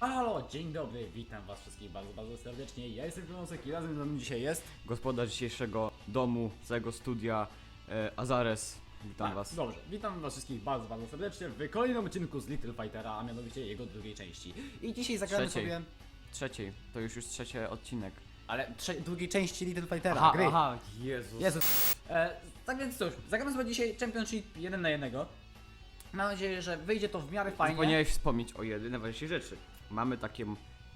Halo, dzień dobry, witam was wszystkich bardzo, bardzo serdecznie. Ja jestem Promosek i razem ze mną dzisiaj jest... gospodarz dzisiejszego domu, całego studia, e, Azares. Witam Tak, was. Dobrze, witam was wszystkich bardzo, bardzo serdecznie w kolejnym odcinku z Little Fightera, a mianowicie jego drugiej części. I dzisiaj zagramy Trzeciej. sobie... Trzeciej, to już już trzeci odcinek. Ale trze- drugiej części Little Fightera, Aha, gry. aha, Jezus. Jezus. E, tak więc cóż, zagramy sobie dzisiaj Championship 1 na 1. Mam nadzieję, że wyjdzie to w miarę fajnie. Powinieneś wspomnieć o jedynej ważniejszej rzeczy. Mamy takie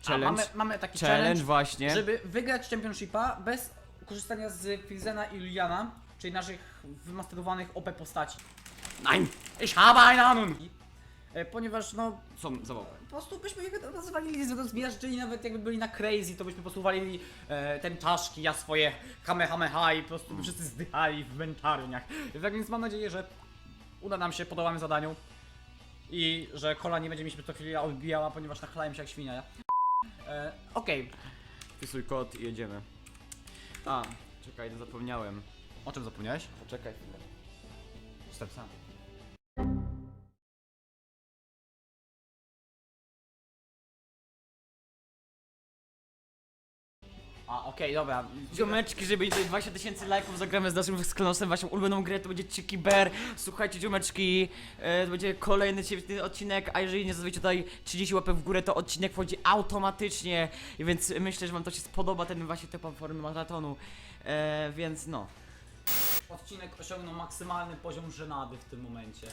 challenge, mamy, mamy taki challenge, challenge, właśnie. żeby wygrać Championshipa bez korzystania z Filzena i Juliana, czyli naszych wymasterowanych OP postaci. Nein! Ich habe eine Ahnung! E, Ponieważ no, Są zabawy. po prostu byśmy ich nazywali zmiażdżyli, nawet jakby byli na crazy, to byśmy po prostu walili e, ten czaszki, ja swoje kamehameha i po prostu by wszyscy zdychali w męczarniach. Tak więc mam nadzieję, że uda nam się, podołamy zadaniu i że kola nie będzie mi się co chwilę odbijała, ponieważ nachlałem się jak świnia. E, Okej, Wpisuj kod i jedziemy. A, czekaj, to zapomniałem. o czym zapomniałeś? Poczekaj chwilę. Step sam. A, okej, dobra. Ziomeczki, żeby mieć 20 tysięcy lajków, zagramy z naszym sklonosem waszą ulubioną grę, to będzie Chicky Bear. Słuchajcie, ziomeczki, e, to będzie kolejny odcinek, a jeżeli nie zostawicie tutaj 30 łapek w górę, to odcinek wchodzi automatycznie, I więc myślę, że wam to się spodoba, ten właśnie typ formy maratonu, e, więc no. Odcinek osiągnął maksymalny poziom żenady w tym momencie.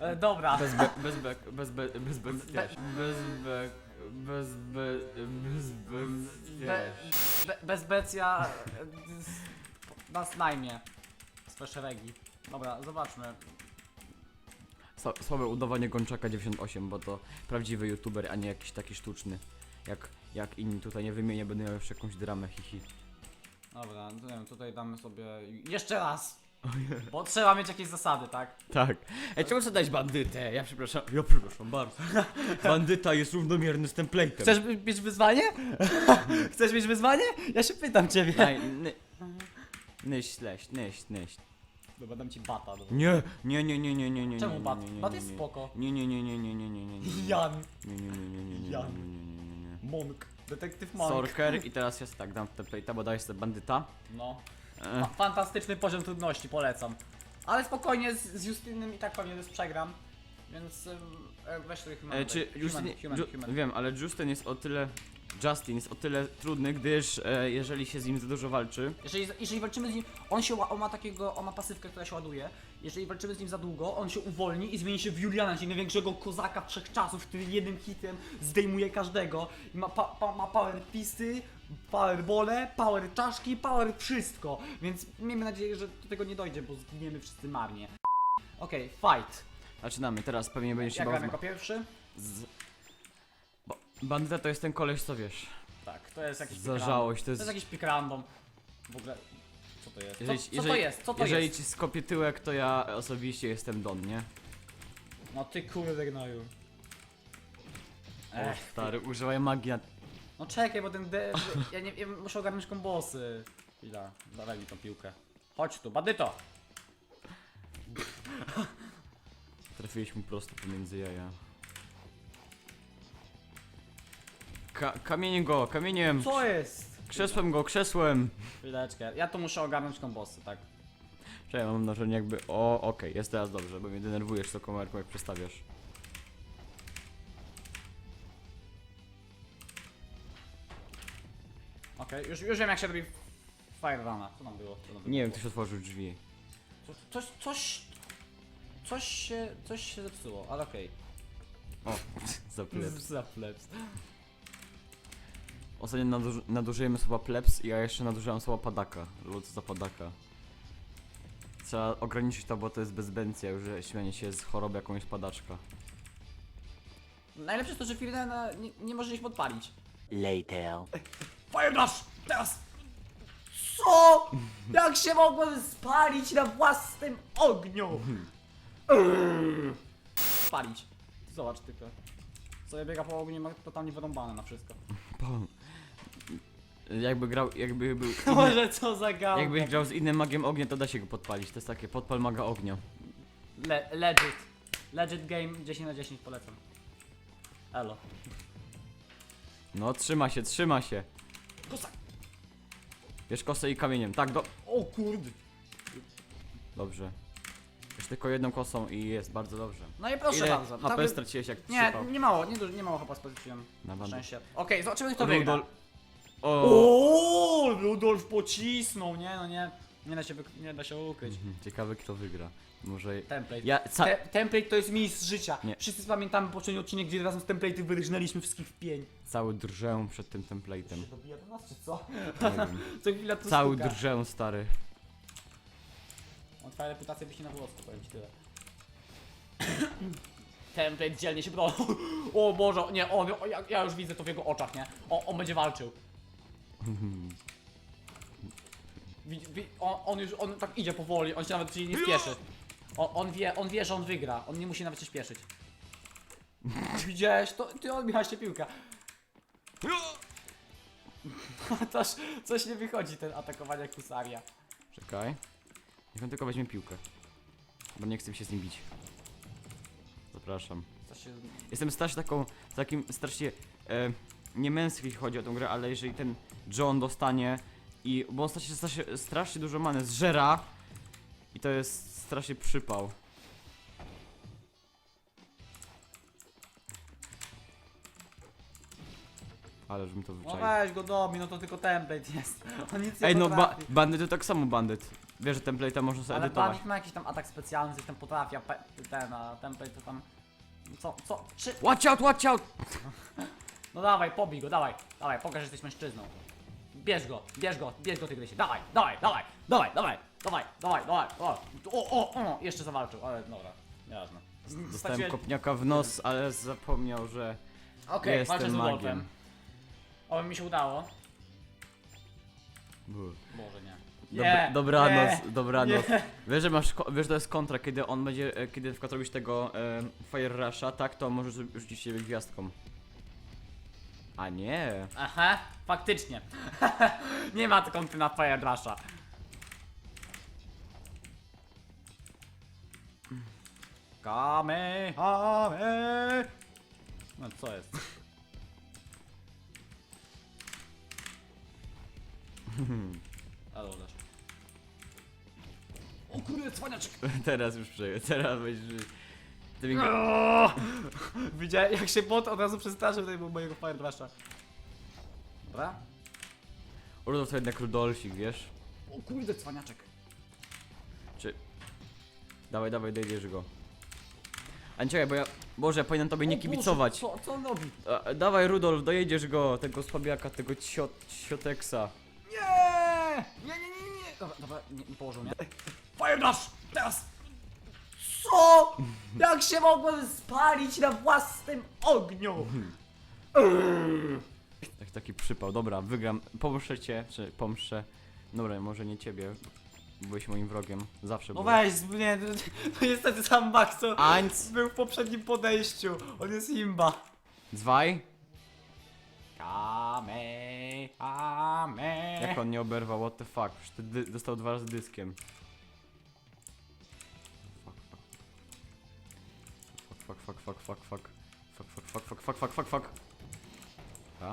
E, dobra. Bez be, bez be, bez be, bez be, bez be, bez be, bez be, Be, be, bez becja e, z- nas najmie. Swe szeregi. Dobra, zobaczmy. Sła- Słabe udawanie Gączaka 98, bo to prawdziwy youtuber, a nie jakiś taki sztuczny. Jak, jak inni tutaj nie wymienię, będę miał jeszcze jakąś dramę, hihi. Dobra, nie wiem, tutaj damy sobie jeszcze raz. Bo trzeba mieć jakieś zasady, tak? Tak. Ej, czemu chcesz dać bandytę? Ja przepraszam. Ja przepraszam bardzo. Bandyta jest równomierny z template'em. Chcesz mieć wyzwanie? Chcesz mieć wyzwanie? Ja się pytam ciebie. Daj, ny... Nyś, leś, nyś, nyś. Dobra, dam ci bata. Dobra. Nie, nie, nie, nie, nie, nie, nie. Czemu nie, bat? nie, nie, Bat nie, jest nie. spoko. Nie, nie, nie, nie, nie, nie, nie, nie, nie. Jan. Nie, nie, nie, nie, nie, nie, Jan. nie, nie, nie, nie, nie. Monk. Detektyw Monk. Sorker i teraz jest tak, dam template'a, bo dajesz sobie bandyta. No. E, Fa- Fantastyczny poziom trudności, polecam. Ale spokojnie, z, z Justynem i tak pewnie już przegram. Więc ym, e, weź sobie human. E, czy human, Justin, human, Ju, human. wiem, ale Justin jest o tyle. Justin jest o tyle trudny, gdyż e, jeżeli się z nim za dużo walczy, Jeżeli, jeżeli walczymy z nim, on się ła- on ma takiego, on ma pasywkę, która się ładuje. Jeżeli walczymy z nim za długo, on się uwolni i zmieni się w Juliana, czyli największego kozaka wszechczasów, który jednym hitem zdejmuje każdego. I ma, pa, pa, ma power pisty, power bole, power czaszki, power wszystko. Więc miejmy nadzieję, że do tego nie dojdzie, bo zginiemy wszyscy marnie. Okej, fight. zaczynamy. Teraz pewnie będziesz się Ja gram jako pierwszy. Z... Bo bandyta to jest ten koleś, co wiesz. Tak, to jest jakiś Zażałość, to To jest. jest jakiś pick random. W ogóle, to jest? Co, Jeżeli, co to jeżeli, jest? Co to jeżeli jest? ci skopie tyłek, to ja osobiście jestem Don, nie? No ty kurde gnoju. O, Ech, stary, używaj magii. na- no czekaj, bo ten de... ja, nie, ja muszę ogarnąć kombosy. Chwila, dawaj mi tą piłkę. Chodź tu, bandyto! Trafiłeś mu prosto pomiędzy jaja. Ka kamieniem go, kamieniem! Co jest? Krzesłem go, krzesłem! Chwileczkę, ja tu muszę ogarnąć kombosy, tak? Czekaj, mam wrażenie jakby... O, okej, jest teraz dobrze, bo mnie denerwujesz tą komarką jak przestawiasz. Okej, już, już wiem jak się robi Fire Runa. Co tam było? Co tam było? Nie wiem, ktoś otworzył drzwi. Co- Coś, coś... Coś się, coś się zepsuło, ale okej. O, za plebs. Ostatnio naduż nadużyjemy słowa plebs i ja jeszcze nadużyłem słowa padaka. Lub co za padaka. Trzeba ograniczyć to, bo to jest bezbencja, już że śmianie się z choroby jakąś padaczka. Najlepsze jest to, że Firena nie, nie może ich podpalić. Later. Fire Dash! Teraz! Co? Jak się mogłem spalić na własnym ogniu? Spalić. Zobacz tylko. Co ja biega po ogniu ma totalnie wyrąbane na wszystko. Po... Jakby grał, jakby był inny, Może co za gałka. jakbyś grał z innym magiem ognia, to da się go podpalić. To jest takie podpal maga ognia. Le legit. Legit game 10 na 10 polecam. Elo. No, trzyma się, trzyma się. Kozak! Bierz kosę i kamieniem. Tak, do... O kurde. Dobrze. Już tylko jedną kosą i jest bardzo dobrze. No i proszę Ile bardzo. HP straciłeś jak Nie, przypał? nie mało, nie, dużo, nie mało chyba spozycją. Na Na bandę. szczęście. Okej, zobaczymy kto wygra. O! O, Rudolf pocisnął, nie no nie. Nie da się, wyk- nie da się ukryć. Mhm, Ciekawe kto wygra. Może... Template. Ja... Ca... Te, template to jest mistrz życia. Nie. Wszyscy pamiętamy poprzedni odcinek, gdzie razem z template'y wyrżnęliśmy wszystkich w pień. Cały drżę przed tym template'em. Się dobija do nas, czy co? Co chwila to Cały stuka. drżę, stary. On twoja reputacja by się na włosku, powiem ci tyle. Template dzielnie się broni. O Boże, nie, on, o, ja, ja już widzę to w jego oczach, nie? O, on będzie walczył. Widz- wi- On, on już, on tak idzie powoli, on się nawet się nie spieszy. On, on wie, on wie, że on wygra, on nie musi nawet się spieszyć. Widziałeś, to ty odbiłaś się piłkę. Toż coś nie wychodzi ten atakowanie Kusaria. Czekaj. Niech on tylko weźmie piłkę. Bo nie chcę się z nim bić. Zapraszam. To się... Jestem strasznie taką, takim strasznie e, niemęski jeśli chodzi o tę grę, ale jeżeli ten John dostanie i, bo on strasznie, strasznie, strasznie dużo many zżera i to jest strasznie przypał. Ale żebym to No wyczaił. weź go dobi, no to tylko template jest. On nic nie Ej no, ba potrafi. bandyt to tak samo bandyt. Wiesz, że template'a można sobie Ale edytować. Bandit ma jakiś tam atak specjalny, coś tam potrafi, a pe- ten, a template to tam... Co, co, czy... Watch out, watch out! No dawaj, pobij go, dawaj, dawaj, pokaż, że jesteś mężczyzną. Bierz go, bierz go, bierz go tygrysie, dawaj, dawaj, dawaj, dawaj, dawaj, dawaj, dawaj, dawaj. O, o, o, jeszcze zawalczył, ale dobra, nieważne. Dostałem Straciłem- kopniaka w nos, ale zapomniał, że Okej, jestem walczę z magiem. Oby mi się udało. Był. Może nie. Dobra, Nie, dobranoc, nie, dobranoc. Wiesz, że masz, wiesz, to jest kontra, kiedy on będzie, e, kiedy przykład robisz tego e, Fire Rusha, tak, to możesz rzu- rzucić siebie gwiazdką. A nie. Aha, faktycznie. nie ma kąty na Fire Rusha. Kame, kame. No co jest? Ale. O kurde, cwaniaczek! teraz już przejął, teraz będziesz... Ty mi... Widziałem jak się bot od razu przestraszył tutaj był mojego Fire Rusha. Dobra? Rudolf to jednak Rudolfik, wiesz? O kurde, cwaniaczek. Czy... Dawaj, dawaj, dojedziesz go. A nie czekaj, bo ja... Boże, ja powinienem tobie nie O Boże, kibicować. Co, co on robi? A, dawaj Rudolf, dojedziesz go, tego słabiaka, tego ciot, cioteksa. Nie! Nie, nie, nie, nie! Dobra, dobra, nie, nie położył mnie. Fire Dash! Teraz! Co? Jak się mogłem spalić na własnym ogniu? Tak, taki przypał, dobra, wygram, pomszę cię, czy pomszę. Dobra, może nie ciebie, bo byłeś moim wrogiem, zawsze No byłeś. weź, nie, to, to niestety sam Max, co Eins, był w poprzednim podejściu. On jest imba. zwei, Kame, kame. jak on nie oberwał, what the fuck, Przecież ty dy dostał dwa razy dyskiem. fuck, fuck, fuck, fuck. Fuck, fuck, fuck, fuck, fuck, fuck, fuck, fuck. Dobra.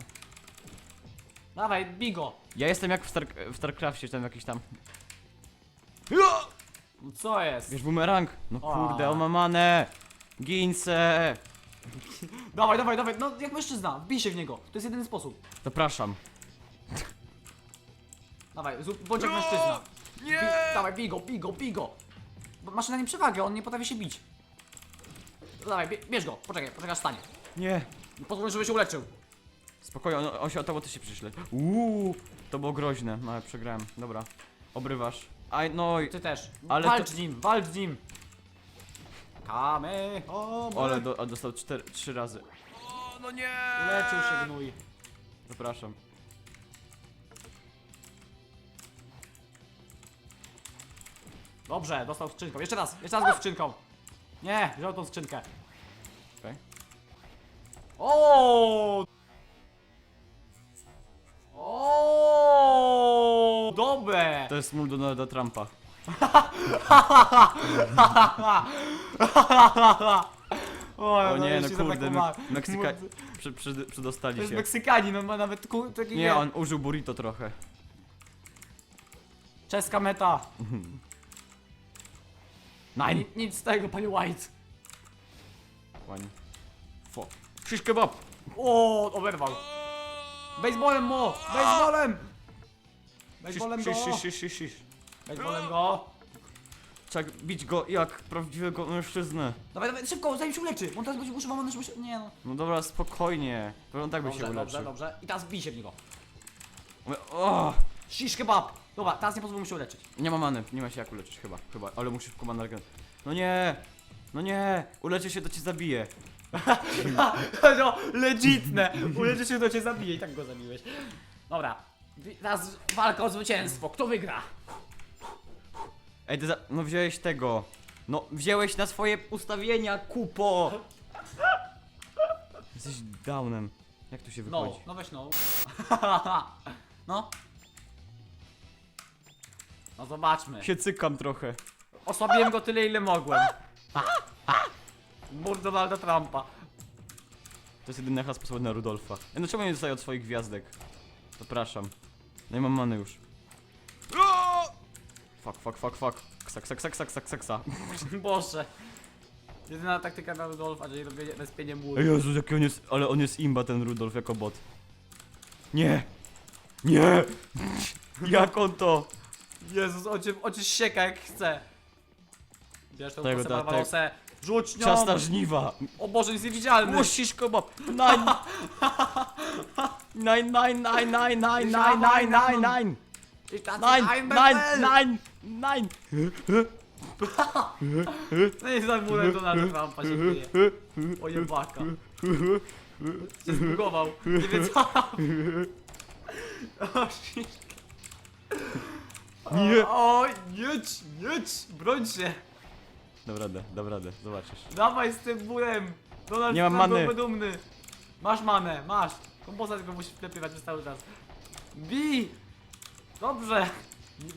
Dawaj, bigo! Ja jestem jak w, Star w StarCraftie, tam jakiś tam. No Co jest? Wiesz, bumerang! No O. kurde, on ma manę! Ginse! Dawaj, dawaj, dawaj, no jak mężczyzna, wbij się w niego. To jest jedyny sposób. Zapraszam. Dawaj, bądź jak mężczyzna. No, nie. Dawaj, bigo, bigo, bigo. Masz na nim przewagę, on nie potrafi się bić. Dawaj, bie bierz go, poczekaj, poczekaj aż stanie. Nie. Pozwól, żeby się uleczył. Spokojnie, on, on się o to też się przyszle. Uuu, to było groźne, no ale przegrałem. Dobra, obrywasz. Aj, no i... Ty też. Ale walcz to- z nim, walcz z nim. Kame, Ole, do, a dostał cztery, trzy razy. O, no nie! Uleczył się gnój. Zapraszam. Dobrze, dostał skrzynką. Jeszcze raz, jeszcze raz go skrzynką. Nie, wziął tą skrzynkę. Okej. O! O! Dobre! To jest mól Donalda Trumpa. O, O nie, no kurde. Mek- Meksyka... przy, przy, To przydostali jest się. Meksykanin, on ma nawet taki... Nie, on użył burrito trochę. Czeska meta. Nein. Ni- Nic z tego, panie White. Ładnie. Fo. Shish kebab! O, oberwał. Baseballem mo! Baseballem! Baseballem go! Shish, shish, shish, shish. Baseballem go! Trzeba bić go jak prawdziwego mężczyznę. Dawaj, dawaj, szybko, zanim się uleczy! On teraz będzie używał, żeby się... Nie no. No dobra, spokojnie. Bo on tak by Dobrze, się dobrze, uleczył. dobrze. I teraz bij się w niego. O, Shish kebab! Dobra, teraz nie pozwól mu się uleczyć. nie ma many, nie ma się jak uleczyć chyba, chyba, ale musi szybko manę regen. No nie! No nie! Uleczy się, to cię zabije. no, legitne! Uleczy się, to cię zabije i tak go zabiłeś. Dobra. Teraz walka o zwycięstwo. Kto wygra? Ej, ty za... no wziąłeś tego. No, wziąłeś na swoje ustawienia, kupo! Jesteś downem. Jak tu się No, wychodzi? no weź no. no. No zobaczmy. Się cykam trochę. Osłabiłem go tyle ile mogłem. Mur Donalda Trumpa. To jest jedyny chyba sposób na Rudolfa. Ej, no czemu nie dostaję od swoich gwiazdek? Zapraszam. No i mam many już. Fuck, fuck, fuck, fuck. Ksa, ksa, ksa, ksa, ksa, ksa, ksa. Boże. Jedyna taktyka na Rudolfa, czyli robienie respienie muru. Ej Jezu, jaki on jest, ale on jest imba ten Rudolf jako bot. Nie! Nie! Jak on to? Jezus, on cię, on cię sieka jak chce. Bierz tą Tego kosę da- Barbarosę. Rzuć nią! Ciasta żniwa! O Boże, jest niewidzialny! Musisz go, bo... Nine! Nine, nine, nine, nine, nine, nine, nine, nine, nine! Nine, nine, nine, nine! No i za murem Donalda Trumpa się kryje. O jebaka. Się zbugował. Nie wie co. O shit. Nie. O, jedź, jedź, broń się. Dam radę, dam radę, zobaczysz. Dawaj z tym. Donald Nie mam Trump many. byłby dumny. Masz manę, masz. Kompoza tylko musi wklepywać przez cały czas. Bij! Dobrze.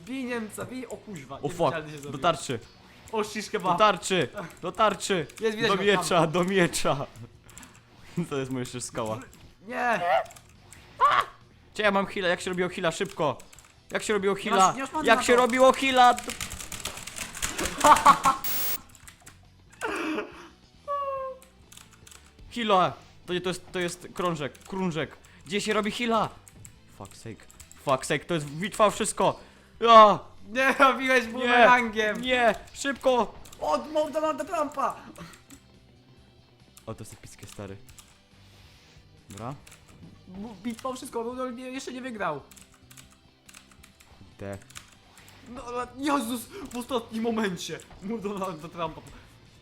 Bij Niemca, bij. O kuźwa. O niewidzialny się fuck, zrobił. do tarczy, O shiszkę do ma. tarczy, do tarczy! Jest, widać Do go, miecza, do miecza! To jest moja jeszcze skała. Nie. Gdzie ja mam heala? Jak się robiło heala? Szybko! Jak się robiło masz- heala? nie masz many Jak na się to. robiło heala? Heala! To, nie- to jest, to jest krążek, krążek. Gdzie się robi heala? Fuck sake. Fuck sake, to jest bitwa o wszystko! Ja! Nie robiłeś bumerangiem. Nie! Szybko! Odmów Donalda Trumpa. O, to jest epickie, stary. Dobra. Bitwa o wszystko, no, nie, jeszcze nie wygrał. Te. No, ale Jezus, w ostatnim momencie. Mów Donalda Trumpa.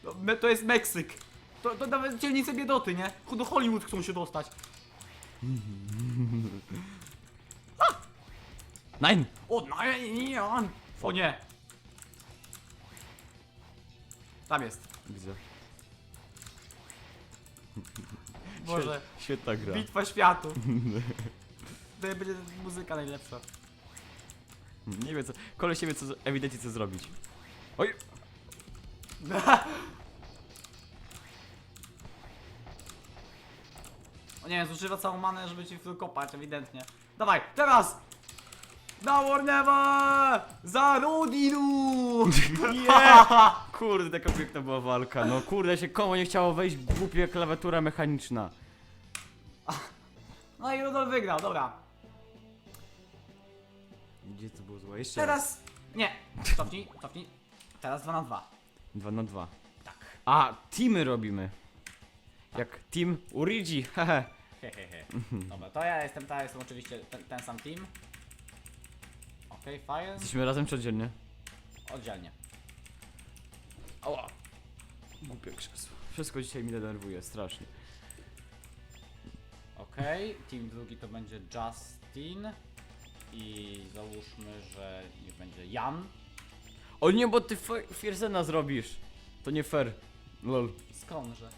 No, me- To jest Meksyk. To, to nawet dzielnice biedoty, nie? Do Hollywood chcą się dostać. Nein! O, on. O nie. Tam jest. Widzę. Boże. Świetna gra. Bitwa światu. To będzie muzyka najlepsza. Nie wiem co. Koleś nie wie co ewidentnie co zrobić. Oj! O nie, zużywa całą manę, żeby ci kopać, ewidentnie. Dawaj, teraz! Now or never! Za Rodinu! Nie! Kurde, taka piękna była walka. No kurde, się komu nie chciało wejść głupia klawiatura mechaniczna. No i Rudolf wygrał, dobra. Gdzie to było złe? Jeszcze raz. Teraz... Nie, cofnij, cofnij. Teraz 2 na 2. 2 na 2. Tak. A, teamy robimy. Jak team Urigi, hehe. Hehehe. Dobra, to ja jestem, to ja jestem oczywiście ten, ten sam team. Okej, fire. Jesteśmy razem czy oddzielnie? Oddzielnie. Ała. Głupie krzesło. Wszystko dzisiaj mi denerwuje, strasznie. Okej, team drugi to będzie Justin. I załóżmy, że niech będzie Jan. O nie, bo ty fe- Fiersena zrobisz. To nie fair. Lol. Skądże?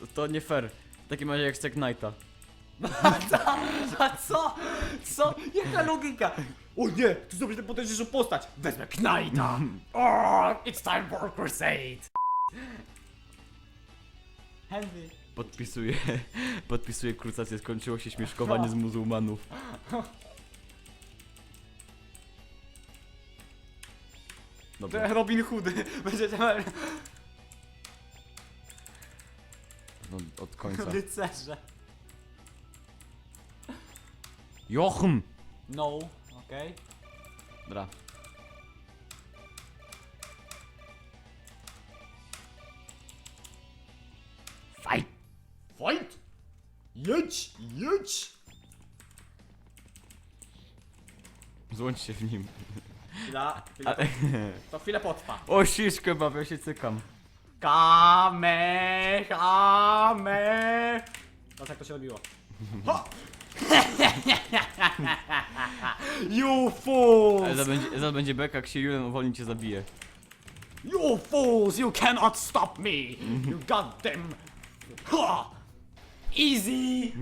To, to nie fair. W takim razie jak Stack Knighta. A co? Co? Jaka logika? O nie, tu zrobisz tę potężniejszą postać. Wezmę Knighta. Oh, it's time for crusade. Henry. Podpisuję, podpisuję krucację, skończyło się śmieszkowanie z muzułmanów. Dobra, Robin Hood. Będzie temat no, od końca. rycerze. Jochm! No, okej. Dobra. Fight! Fight! Jedź, jedź! Złącz się w nim. Chwila, chwila, Ale... to chwilę potrwa. O, siszkę bawię, ja się cykam. Kame, kame. Patrz jak to się robiło. Ha! you fools! Ale za będzie, za będzie beka, jak się Julian uwolni cię zabije. You fools! You cannot stop me! You goddamn... Ha! Easy!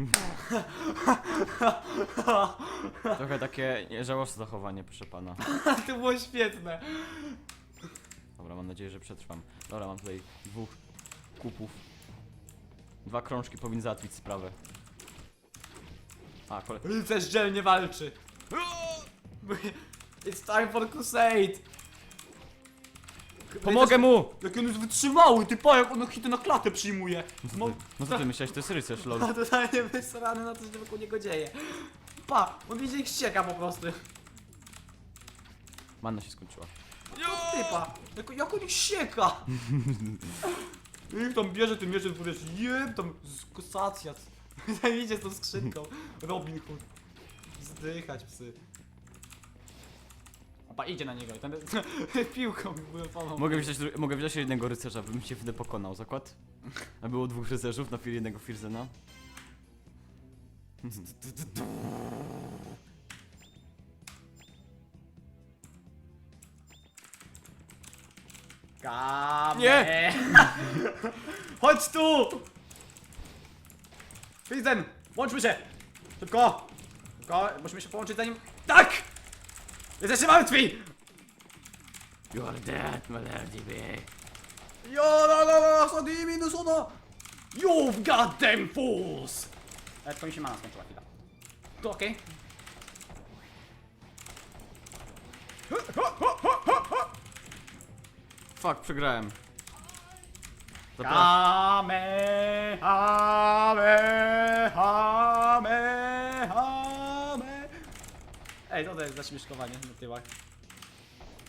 Trochę takie żałosne zachowanie, proszę pana. to było świetne. Dobra, mam nadzieję, że przetrwam. Dobra, mam tutaj dwóch kupów. Dwa krążki powinny załatwić sprawę. A, kole... Rycerz dzielnie walczy. It's time for crusade! Pomogę mu! Jak on jest wytrzymały, ty pa, jak on hity na klatę przyjmuje. No, No co ty myślałeś, to jest rycerz, lol. no totalnie wysrany na to, co się wokół niego dzieje. Pa, on idzie ich ścieka po prostu. Manna się skończyła. Typa, jak, jak on ich sieka. I tam bierze tym mieczem, powiesz, jem, tam skosacja. Tam idzie z tą skrzynką. Robin Hood. Zdychać psy. Idzie na niego i tam piłką. Mogę wziąć, dru- mogę wziąć jednego rycerza, bym cię wtedy pokonał, zakład? A było dwóch rycerzów na chwilę jednego Firzena. Kame. Nie! Chodź tu! Fizen, łączmy się! Szybko! Szybko, musimy się połączyć zanim... Tak! Jesteście martwi! You are dead, my lady. Jo, la la la, sadimi no soda! You goddamn fools! Ale to mi się mana skończyła chwila. To okej. Fuck, przegrałem. Zapra- Hame, hame, hame, hame. Ej, co to jest za śmieszkowanie na tyłach?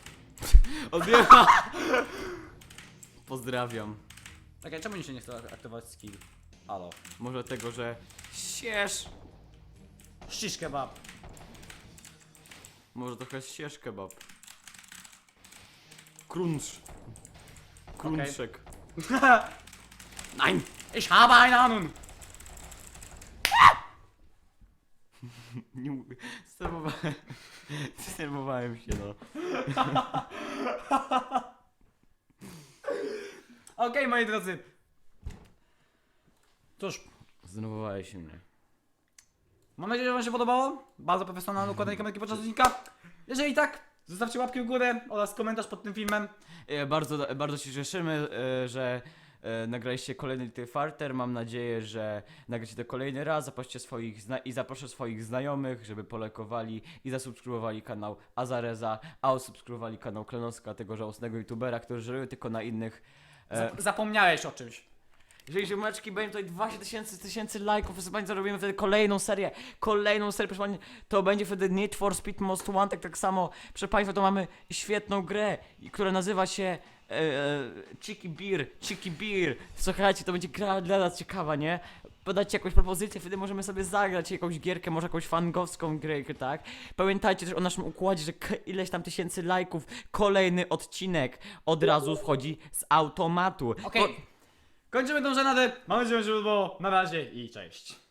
Odbiera! Pozdrawiam. Czekaj, czemu mi się nie chce aktywować skill? Halo. Może tego, że siesz. Shish kebab. Może trochę siesz kebab. Crunch. Crunchek. Nein! Ich habe eine Ahnung! Nie mówię. Zdenerwowałem. Zdenerwowałem się, no. Okej, moi drodzy. Cóż, Zdenerwowałeś się mnie. mam nadzieję, że wam się podobało. Bardzo profesjonalne układanie kamerki podczas odcinka. Jeżeli tak, zostawcie łapkę w górę oraz komentarz pod tym filmem. E, Bardzo, bardzo się cieszymy, e, że e, nagraliście kolejny Little Farter. Mam nadzieję, że nagracie to kolejny raz. Zaproście swoich zna- i zaproszę swoich znajomych, żeby polekowali i zasubskrybowali kanał Azareza, a osubskrybowali kanał Klenoska, tego żałosnego youtubera, który żeruje tylko na innych. E, Zap- zapomniałeś o czymś. jeżeli ziomeczki będzie tutaj 20 tysięcy tysięcy lajków, proszę Państwa, robimy wtedy kolejną serię, kolejną serię, proszę Państwa, to będzie wtedy Need for Speed Most Wanted, tak samo, proszę Państwa, to mamy świetną grę, i- która nazywa się e, e, Cheeky Beer, Cheeky Beer, słuchajcie, to będzie gra dla nas ciekawa, nie? Podajcie jakąś propozycję, wtedy możemy sobie zagrać jakąś gierkę, może jakąś fangowską gierkę, tak? Pamiętajcie też o naszym układzie, że ileś tam tysięcy lajków, kolejny odcinek od razu wchodzi z automatu. Okej. Kończymy tą żenadę. Mam nadzieję, że było. Na razie i cześć.